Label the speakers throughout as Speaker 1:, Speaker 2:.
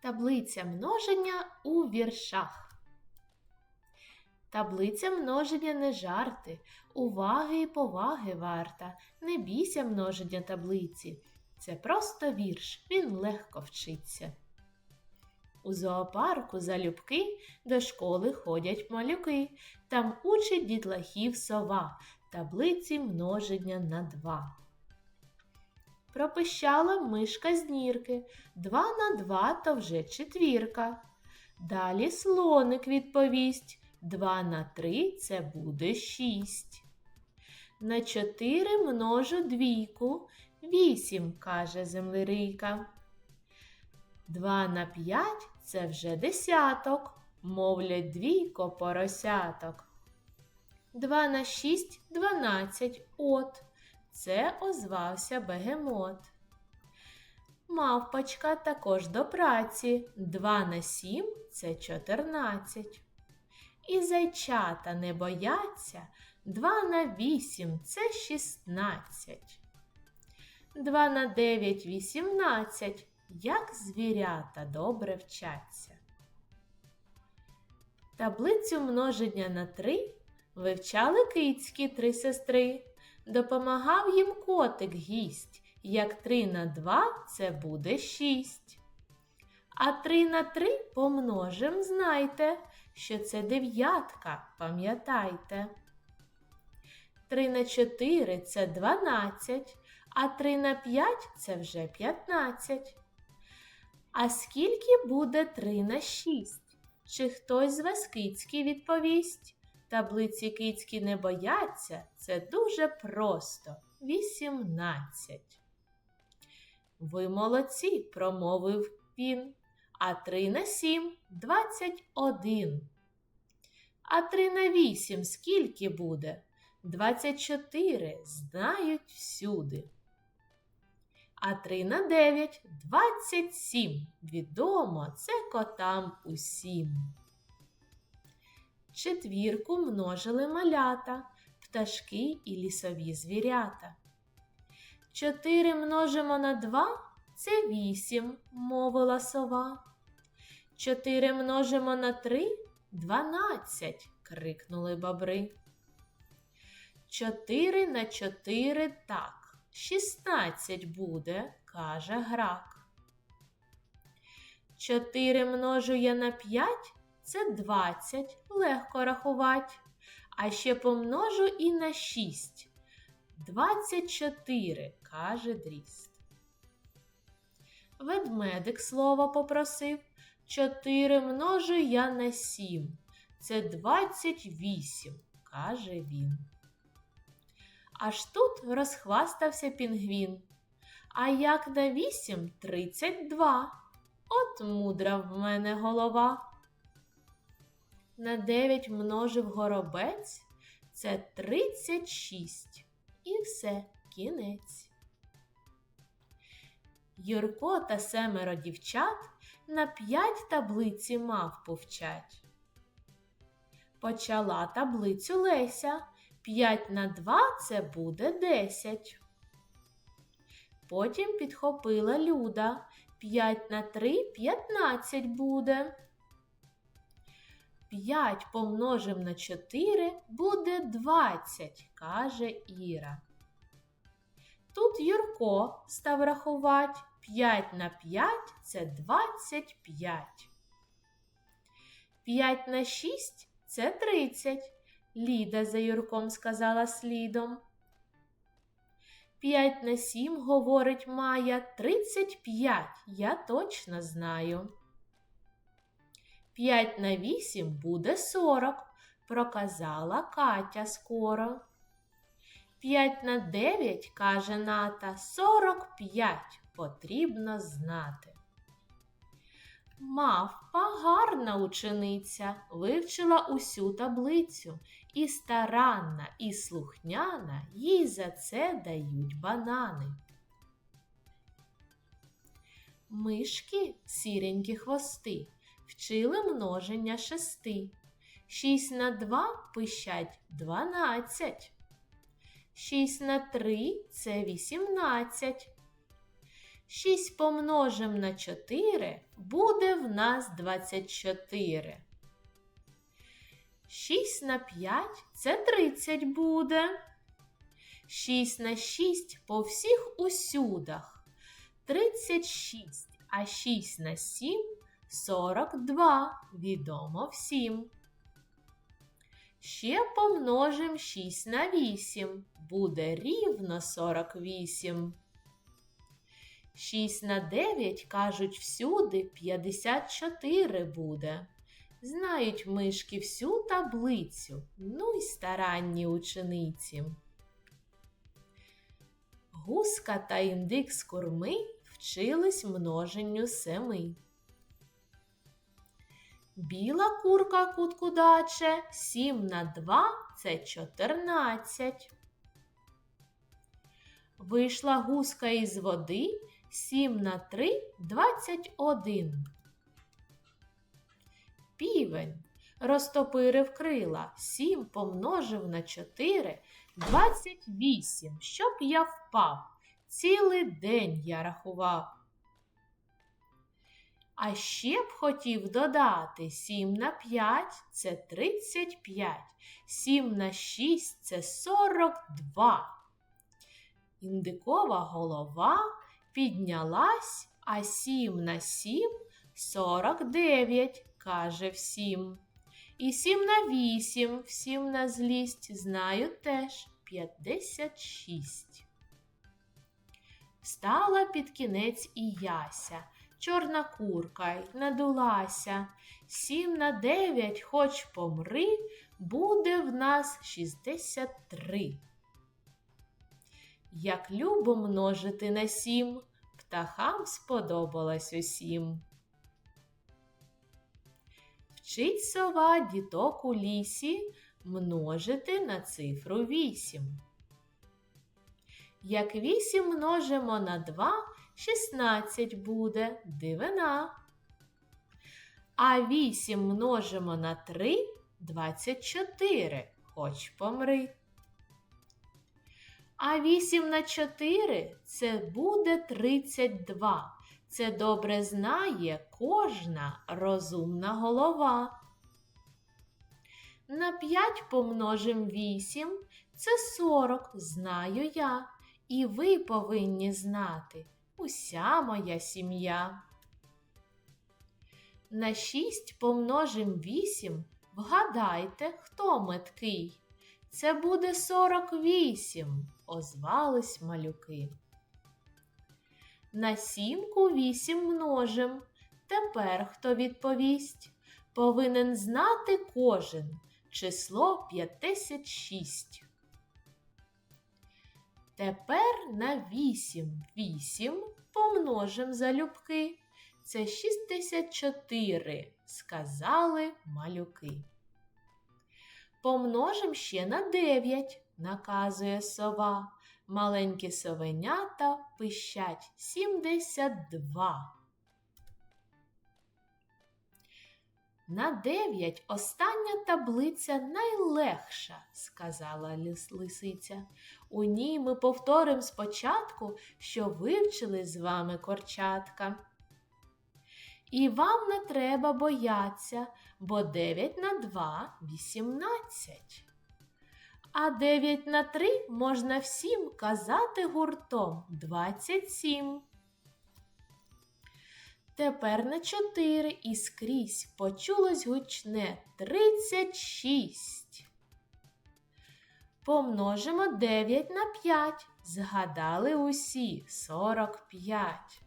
Speaker 1: Таблиця множення у віршах. Таблиця множення не жарти, уваги і поваги варта. Не бійся множення таблиці. Це просто вірш, він легко вчиться. У зоопарку залюбки до школи ходять малюки. Там учить дітлахів сова, таблиці множення на два. Пропищала мишка з нірки. Два на два то вже четвірка. Далі слоник відповість. Два на три це буде шість. На чотири множу двійку. Вісім, каже землерийка. Два на п'ять це вже десяток, мовлять двійко поросяток. Два на шість дванадцять от. Це озвався бегемот. Мавпочка також до праці. Два на сім це чотирнадцять. І зайчата не бояться. Два на вісім це шістнадцять. Два на дев'ять вісімнадцять. Як звірята добре вчаться. Таблицю множення на три вивчали кицькі три сестри. Допомагав їм котик гість. Як три на два це буде шість. А три на три помножим, знайте, що це дев'ятка, пам'ятайте. Три на чотири це дванадцять, а три на п'ять це вже п'ятнадцять. А скільки буде три на шість? Чи хтось з вас кицьки відповість? Таблиці кицькі не бояться, це дуже просто. Вісімнадцять. Ви молодці, промовив він. А три на сім двадцять один. А три на вісім скільки буде? Двадцять чотири знають всюди. А три на дев'ять двадцять сім. Відомо це котам усім. Четвірку множили малята, пташки і лісові звірята. Чотири множимо на два це вісім, мовила сова. Чотири множимо на три дванадцять, крикнули бобри. Чотири на чотири так, шістнадцять буде, каже грак. Чотири множу я на п'ять це двадцять, легко рахувати. А ще помножу і на шість. Двадцять чотири, каже дріст. Ведмедик слово попросив. Чотири множу я на сім. Це двадцять вісім, каже він. Аж тут розхвастався пінгвін. А як на вісім тридцять два. От мудра в мене голова. На дев'ять множив горобець це тридцять шість. І все, кінець. Юрко та семеро дівчат на п'ять таблиці мав повчать. Почала таблицю Леся. П'ять на два це буде десять. Потім підхопила Люда. П'ять на три п'ятнадцять буде. П'ять помножим на чотири буде двадцять, каже Іра. Тут Юрко став рахувати. П'ять на п'ять це двадцять п'ять. П'ять на шість це тридцять. Ліда за Юрком сказала слідом. П'ять на сім, говорить Майя, тридцять п'ять, я точно знаю. П'ять на вісім буде сорок, проказала Катя скоро. П'ять на дев'ять, каже Ната, сорок п'ять потрібно знати. Мавпа гарна учениця, вивчила усю таблицю, і старанна, і слухняна їй за це дають банани. Мишки сіренькі хвости вчили множення шести. Шість на два пищать дванадцять. Шість на три це вісімнадцять. 6 помножим на 4 буде в нас 24. 6 на 5 це 30 буде. 6 на 6 по всіх усюдах. 36, а 6 на 7 42. Відомо всім. Ще помножим 6 на 8. Буде рівно 48. 6 на 9, кажуть, всюди 54 буде. Знають мишки всю таблицю, ну й старанні учениці. Гуска та індик з курми вчились множенню семи. Біла курка куткудаче, 7 на 2 це 14. Вийшла гуска із води, 7 на 3 21. Півень розтопирив крила, 7 помножив на 4 28. Щоб я впав. Цілий день я рахував. А ще б хотів додати 7 на 5 це 35, 7 на 6 це 42. Індикова голова піднялась, а 7 на 7 49, каже всім. І 7 на 8, всім на злість знаю теж 56. Встала під кінець і яся, чорна курка й надулася. Сім на дев'ять, хоч помри, буде в нас шістдесят три. Як любо множити на сім, птахам сподобалось усім. Вчить сова діток у лісі множити на цифру вісім. Як вісім множимо на два, шістнадцять буде дивина. А вісім множимо на три двадцять чотири, хоч помри. А вісім на чотири це буде тридцять два. Це добре знає кожна розумна голова. На п'ять помножим вісім це сорок, знаю я. І ви повинні знати уся моя сім'я. На шість помножим вісім, вгадайте, хто меткий. Це буде сорок вісім, озвались малюки. На сімку вісім множим. Тепер хто відповість? Повинен знати кожен число 56. Тепер на 8 8 помножим залюбки. Це 64, сказали малюки. Помножим ще на 9, наказує сова. Маленькі совенята пищать 72. На дев'ять остання таблиця найлегша, сказала лис лисиця. У ній ми повторимо спочатку, що вивчили з вами корчатка. І вам не треба бояться, бо дев'ять на два вісімнадцять. А дев'ять на три можна всім казати гуртом двадцять сім. Тепер на чотири і скрізь почулось гучне тридцять шість. Помножимо дев'ять на п'ять. Згадали усі сорок п'ять.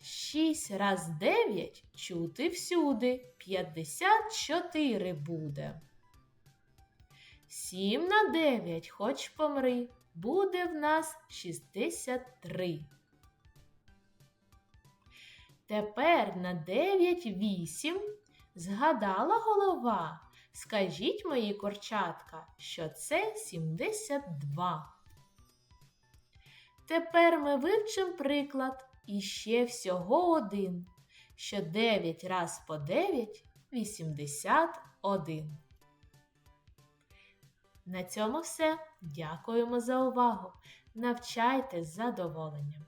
Speaker 1: Шість раз дев'ять чути всюди. П'ятдесят чотири буде. Сім на дев'ять хоч помри. Буде в нас шістдесят три. Тепер на 9 8 згадала голова. Скажіть мої корчатка, що це 72. Тепер ми вивчимо приклад і ще всього один, що 9 раз по 9 81. На цьому все. Дякуємо за увагу. Навчайте з задоволенням.